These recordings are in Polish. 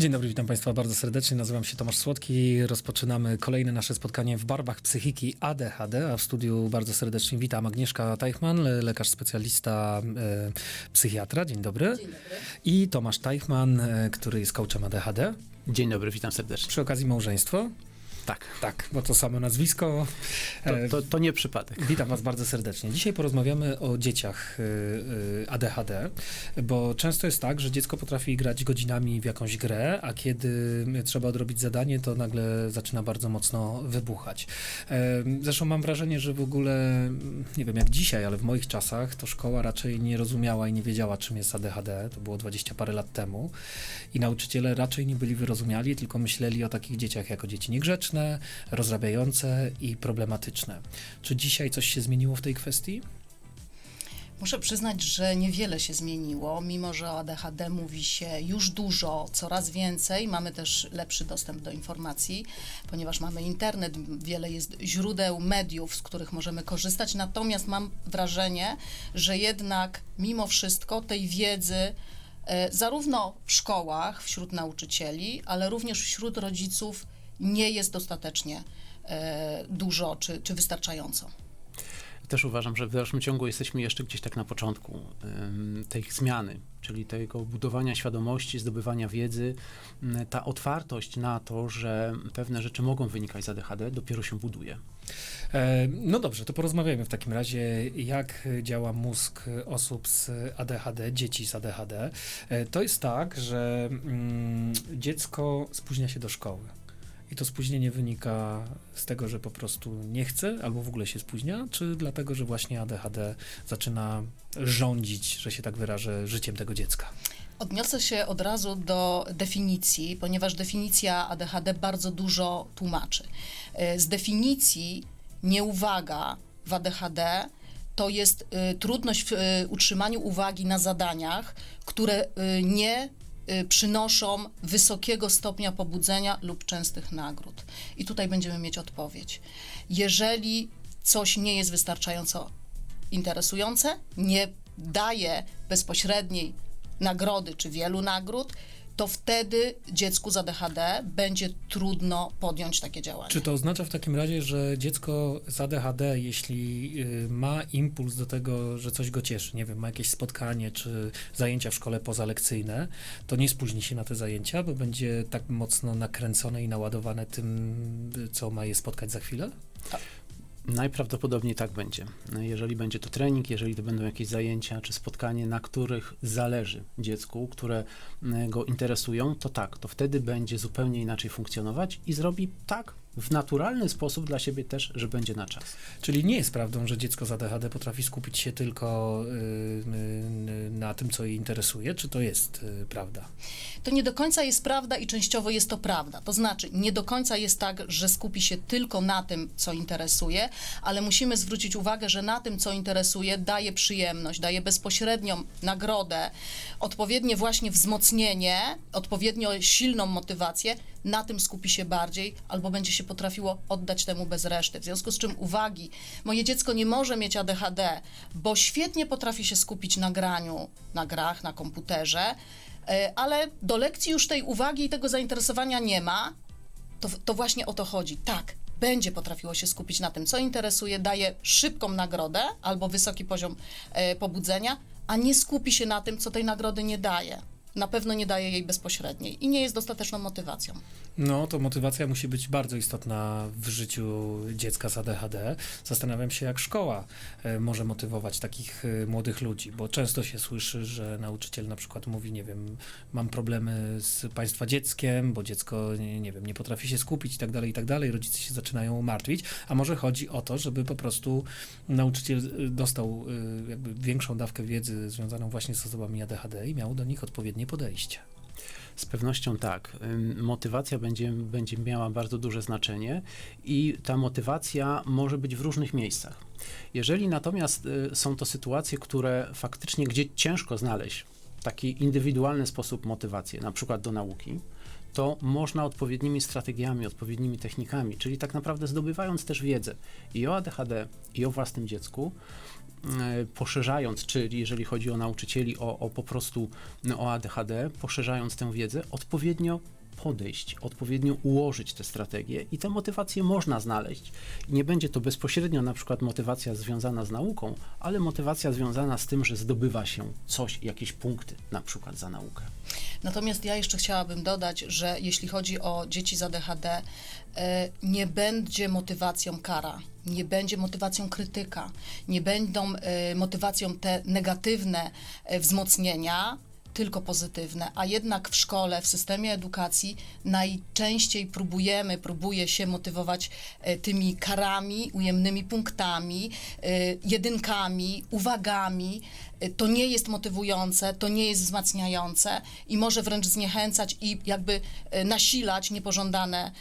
Dzień dobry, witam Państwa bardzo serdecznie. Nazywam się Tomasz Słodki. Rozpoczynamy kolejne nasze spotkanie w barwach psychiki ADHD, a w studiu bardzo serdecznie witam Agnieszka Teichmann, le- lekarz specjalista e, psychiatra. Dzień dobry. Dzień dobry. I Tomasz Teichmann, e, który jest coachem ADHD. Dzień dobry, witam serdecznie. Przy okazji małżeństwo. Tak, Tak, bo to samo nazwisko. to, E, to, to nie przypadek. Witam Was bardzo serdecznie. Dzisiaj porozmawiamy o dzieciach y, y, ADHD, bo często jest tak, że dziecko potrafi grać godzinami w jakąś grę, a kiedy trzeba odrobić zadanie, to nagle zaczyna bardzo mocno wybuchać. E, Zresztą mam wrażenie, że w ogóle, nie wiem jak dzisiaj, ale w moich czasach to szkoła raczej nie rozumiała i nie wiedziała, czym jest ADHD. To było 20 parę lat temu. I nauczyciele raczej nie byli wyrozumiali, tylko myśleli o takich dzieciach jako dzieci niegrzeczne, rozrabiające i problematyczne. Czy dzisiaj coś się zmieniło w tej kwestii? Muszę przyznać, że niewiele się zmieniło, mimo że o ADHD mówi się już dużo, coraz więcej. Mamy też lepszy dostęp do informacji, ponieważ mamy internet, wiele jest źródeł, mediów, z których możemy korzystać. Natomiast mam wrażenie, że jednak mimo wszystko tej wiedzy e, zarówno w szkołach, wśród nauczycieli, ale również wśród rodziców nie jest dostatecznie e, dużo czy, czy wystarczająco. Też uważam, że w dalszym ciągu jesteśmy jeszcze gdzieś tak na początku ym, tej zmiany, czyli tego budowania świadomości, zdobywania wiedzy. Ym, Ta otwartość na to, że pewne rzeczy mogą wynikać z ADHD, dopiero się buduje. E, No dobrze, to porozmawiajmy w takim razie, jak działa mózg osób z ADHD, dzieci z ADHD. E, To jest tak, że mm, dziecko spóźnia się do szkoły. I to spóźnienie wynika z tego, że po prostu nie chce albo w ogóle się spóźnia, czy dlatego, że właśnie ADHD zaczyna rządzić, że się tak wyrażę, życiem tego dziecka? Odniosę się od razu do definicji, ponieważ definicja ADHD bardzo dużo tłumaczy. E, Z definicji nieuwaga w ADHD to jest y, trudność w y, utrzymaniu uwagi na zadaniach, które y, nie przynoszą wysokiego stopnia pobudzenia lub częstych nagród. I tutaj będziemy mieć odpowiedź. Jeżeli coś nie jest wystarczająco interesujące, nie daje bezpośredniej nagrody czy wielu nagród, to wtedy dziecku z ADHD będzie trudno podjąć takie działania. Czy to oznacza w takim razie, że dziecko z ADHD, jeśli y, ma impuls do tego, że coś go cieszy, nie wiem, ma jakieś spotkanie czy zajęcia w szkole pozalekcyjne, to nie spóźni się na te zajęcia, bo będzie tak mocno nakręcone i naładowane tym, co ma je spotkać za chwilę? Najprawdopodobniej tak będzie. Jeżeli będzie to trening, jeżeli to będą jakieś zajęcia czy spotkanie, na których zależy dziecku, które mm, go interesują, to tak, to wtedy będzie zupełnie inaczej funkcjonować i zrobi tak w naturalny sposób dla siebie też, że będzie na czas. Czyli nie jest prawdą, że dziecko z ADHD potrafi skupić się tylko y, y, na tym, co je interesuje, czy to jest y, prawda? To nie do końca jest prawda i częściowo jest to prawda. To znaczy, nie do końca jest tak, że skupi się tylko na tym, co interesuje, ale musimy zwrócić uwagę, że na tym, co interesuje, daje przyjemność, daje bezpośrednią nagrodę, odpowiednie właśnie wzmocnienie, odpowiednio silną motywację, na tym skupi się bardziej, albo będzie się potrafiło oddać temu bez reszty. W związku z czym uwagi, moje dziecko nie może mieć ADHD, bo świetnie potrafi się skupić na graniu, na grach, na komputerze, ale do lekcji już tej uwagi i tego zainteresowania nie ma, to, to właśnie o to chodzi. Tak, będzie potrafiło się skupić na tym, co interesuje, daje szybką nagrodę albo wysoki poziom e, pobudzenia, a nie skupi się na tym, co tej nagrody nie daje. Na pewno nie daje jej bezpośredniej i nie jest dostateczną motywacją. No, to motywacja musi być bardzo istotna w życiu dziecka z ADHD. Zastanawiam się, jak szkoła e, może motywować takich e, młodych ludzi, bo często się słyszy, że nauczyciel na przykład mówi, nie wiem, mam problemy z państwa dzieckiem, bo dziecko, nie, nie wiem, nie potrafi się skupić i tak dalej, i tak dalej. Rodzice się zaczynają martwić, a może chodzi o to, żeby po prostu nauczyciel e, dostał jakby większą dawkę wiedzy związaną właśnie z osobami ADHD i miał do nich odpowiednie podejście. Z pewnością tak. Motywacja będzie, będzie miała bardzo duże znaczenie i ta motywacja może być w różnych miejscach. Jeżeli natomiast y, są to sytuacje, które faktycznie gdzie ciężko znaleźć taki indywidualny sposób motywacji, na przykład do nauki, to można odpowiednimi strategiami, odpowiednimi technikami, czyli tak naprawdę zdobywając też wiedzę i o ADHD, i o własnym dziecku, poszerzając, czyli jeżeli chodzi o nauczycieli, o, o po prostu no, o ADHD, poszerzając tę wiedzę, odpowiednio podejść, odpowiednio ułożyć te strategie i tę motywację można znaleźć. I nie będzie to bezpośrednio na przykład motywacja związana z nauką, ale motywacja związana z tym, że zdobywa się coś, jakieś punkty na przykład za naukę. Natomiast ja jeszcze chciałabym dodać, że jeśli chodzi o dzieci z ADHD, e, nie będzie motywacją kara, nie będzie motywacją krytyka, nie będą e, motywacją te negatywne e, wzmocnienia, tylko pozytywne, a jednak w szkole, w systemie edukacji najczęściej próbujemy, próbuje się motywować e, tymi karami, ujemnymi punktami, e, jedynkami, uwagami. E, To nie jest motywujące, to nie jest wzmacniające i może wręcz zniechęcać i jakby nasilać niepożądane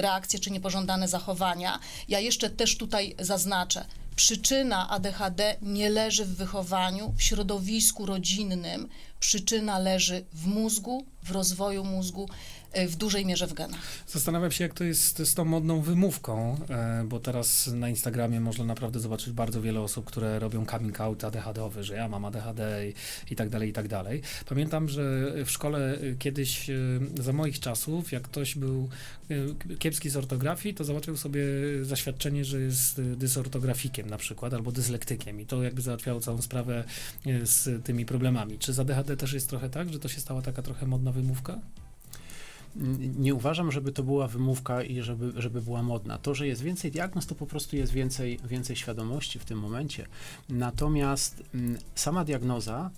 reakcje czy niepożądane zachowania. Ja jeszcze też tutaj zaznaczę, Przyczyna ADHD nie leży w wychowaniu, w środowisku rodzinnym. Przyczyna leży w mózgu, w rozwoju mózgu, e, w dużej mierze w genach. Zastanawiam się, jak to jest z tą modną wymówką, e, bo teraz na Instagramie można naprawdę zobaczyć bardzo wiele osób, które robią coming out ADHD-owy, że ja mam ADHD i, i tak dalej, i tak dalej. Pamiętam, że w szkole e, kiedyś, za moich czasów, jak ktoś był kiepski z ortografii, to zobaczył sobie zaświadczenie, że jest dysortografikiem na przykład, albo dyslektykiem i to jakby załatwiało całą sprawę z tymi problemami. Czy z ADHD też jest trochę tak, że to się stała taka trochę modna wymówka? Nie uważam, żeby to była wymówka i żeby, żeby była modna. To, że jest więcej diagnoz, to po prostu jest więcej, więcej świadomości w tym momencie. Natomiast sama diagnoza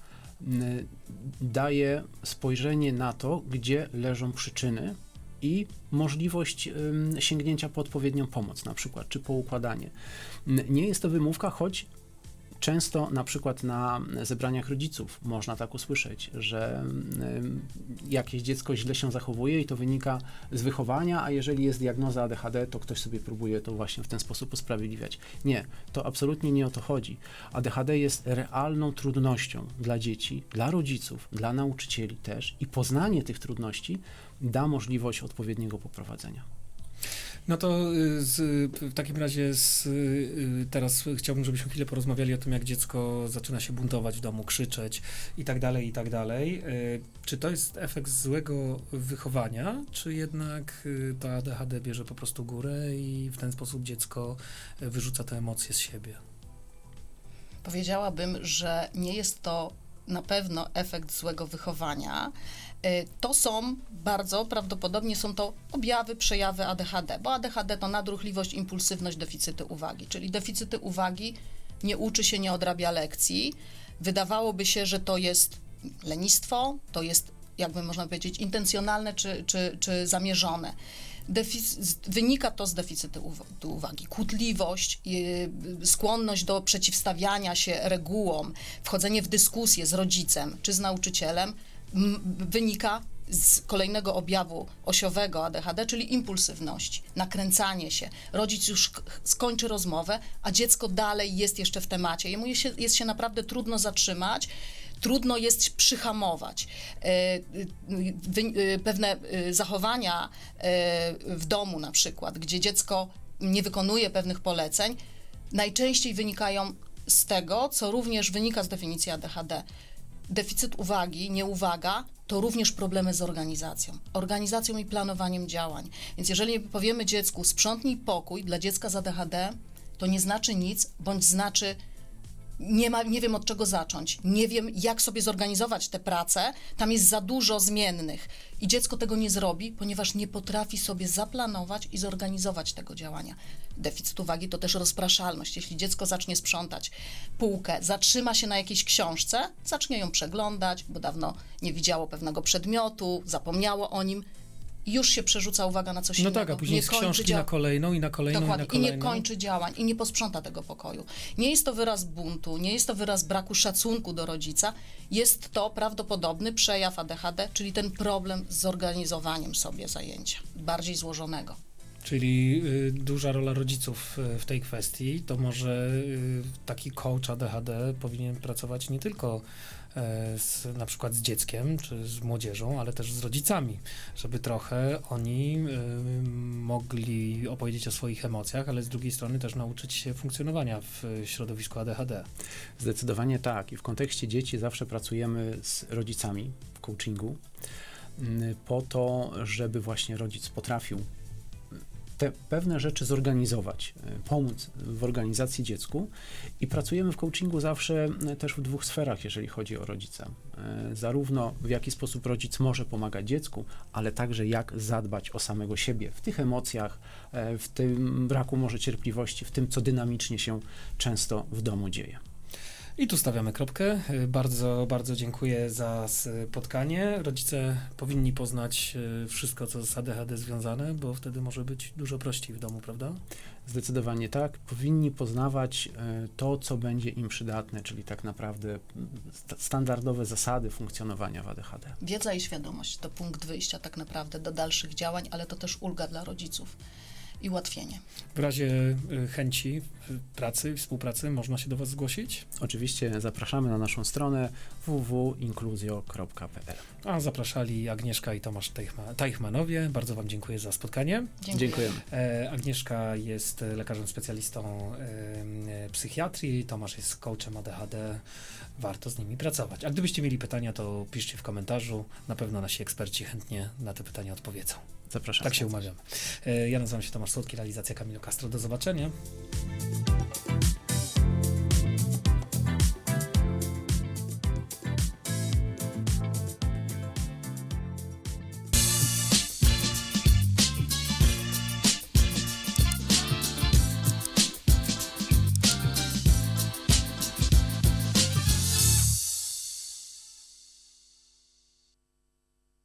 daje spojrzenie na to, gdzie leżą przyczyny i możliwość sięgnięcia po odpowiednią pomoc, na przykład, czy po układanie. Nie jest to wymówka, choć Często na przykład na zebraniach rodziców można tak usłyszeć, że jakieś dziecko źle się zachowuje i to wynika z wychowania, a jeżeli jest diagnoza ADHD, to ktoś sobie próbuje to właśnie w ten sposób usprawiedliwiać. Nie, to absolutnie nie o to chodzi. ADHD jest realną trudnością dla dzieci, dla rodziców, dla nauczycieli też i poznanie tych trudności da możliwość odpowiedniego poprowadzenia. No to y, z, w takim razie z, y, teraz chciałbym, żebyśmy chwilę porozmawiali o tym, jak dziecko zaczyna się buntować w domu, krzyczeć i tak dalej, i tak dalej. Y, Czy to jest efekt złego wychowania, czy jednak to ADHD bierze po prostu górę i w ten sposób dziecko wyrzuca te emocje z siebie? Powiedziałabym, że nie jest to na pewno efekt złego wychowania. Y, To są bardzo prawdopodobnie są to objawy, przejawy ADHD, bo ADHD to nadruchliwość, impulsywność, deficyty uwagi, czyli deficyty uwagi nie uczy się, nie odrabia lekcji. Wydawałoby się, że to jest lenistwo, to jest, jakby można powiedzieć, intencjonalne czy, czy, czy zamierzone. Wynika to z deficytu uw- tu uwagi. Kłótliwość, yy, skłonność do przeciwstawiania się regułom, wchodzenie w dyskusję z rodzicem czy z nauczycielem wynika z kolejnego objawu osiowego ADHD, czyli impulsywności, nakręcanie się. Rodzic już skończy rozmowę, a dziecko dalej jest jeszcze w temacie. Jemu jest się, jest się naprawdę trudno zatrzymać, trudno jest przyhamować. E, wy- y, Pewne zachowania e, w domu na przykład, gdzie dziecko nie wykonuje pewnych poleceń, najczęściej wynikają z tego, co również wynika z definicji ADHD. Deficyt uwagi, nieuwaga to również problemy z organizacją. Organizacją i planowaniem działań. Więc jeżeli powiemy dziecku sprzątnij pokój dla dziecka z ADHD, to nie znaczy nic, bądź znaczy nie, ma, nie wiem od czego zacząć, nie wiem jak sobie zorganizować tę pracę, tam jest za dużo zmiennych i dziecko tego nie zrobi, ponieważ nie potrafi sobie zaplanować i zorganizować tego działania. Deficyt uwagi to też rozpraszalność. Jeśli dziecko zacznie sprzątać półkę, zatrzyma się na jakiejś książce, zacznie ją przeglądać, bo dawno nie widziało pewnego przedmiotu, zapomniało o nim, już się przerzuca uwaga na coś No innego. tak, a później Nie z książki dzia- na kolejną i na kolejną Dokładnie. i na I nie kolejną. kończy działań, i nie posprząta tego pokoju. Nie jest to wyraz buntu, nie jest to wyraz braku szacunku do rodzica. Jest to prawdopodobny przejaw ADHD, czyli ten problem z zorganizowaniem sobie zajęcia, bardziej złożonego. Czyli y, duża rola rodziców y, w tej kwestii, to może y, taki coach ADHD powinien pracować nie tylko z, na przykład z dzieckiem czy z młodzieżą, ale też z rodzicami, żeby trochę oni y, mogli opowiedzieć o swoich emocjach, ale z drugiej strony też nauczyć się funkcjonowania w środowisku ADHD. Zdecydowanie tak. I w kontekście dzieci zawsze pracujemy z rodzicami w coachingu mm, po to, żeby właśnie rodzic potrafił te pewne rzeczy zorganizować, y, pomóc w organizacji dziecku i pracujemy w coachingu zawsze y, też w dwóch sferach, jeżeli chodzi o rodzica. Y, Zarówno w jaki sposób rodzic może pomagać dziecku, ale także jak zadbać o samego siebie w tych emocjach, e, w tym braku może cierpliwości, w tym, co dynamicznie się często w domu dzieje. I tu stawiamy kropkę. Y, Bardzo, bardzo dziękuję za spotkanie. Rodzice powinni poznać y, wszystko, co z ADHD związane, bo wtedy może być dużo prościej w domu, prawda? Zdecydowanie tak. Powinni poznawać to, co będzie im przydatne, czyli tak naprawdę sta- standardowe zasady funkcjonowania w ADHD. Wiedza i świadomość to punkt wyjścia tak naprawdę do dalszych działań, ale to też ulga dla rodziców i ułatwienie. W razie y, chęci pracy, współpracy można się do Was zgłosić, Oczywiście zapraszamy na naszą stronę www.inkluzjo.pl. a zapraszali Agnieszka i Tomasz Teichmanowie. Bardzo Wam dziękuję za spotkanie. Dziękuję. Dziękujemy. E, Agnieszka jest lekarzem specjalistą e, psychiatrii, Tomasz jest coachem ADHD. Warto z nimi pracować. A gdybyście mieli pytania, to piszcie w komentarzu. Na pewno nasi eksperci chętnie na te pytania odpowiedzą. Zapraszamy. Tak się umawiamy. E, Ja nazywam się Tomasz Słodki, realizacja Kamilo Castro. Do zobaczenia.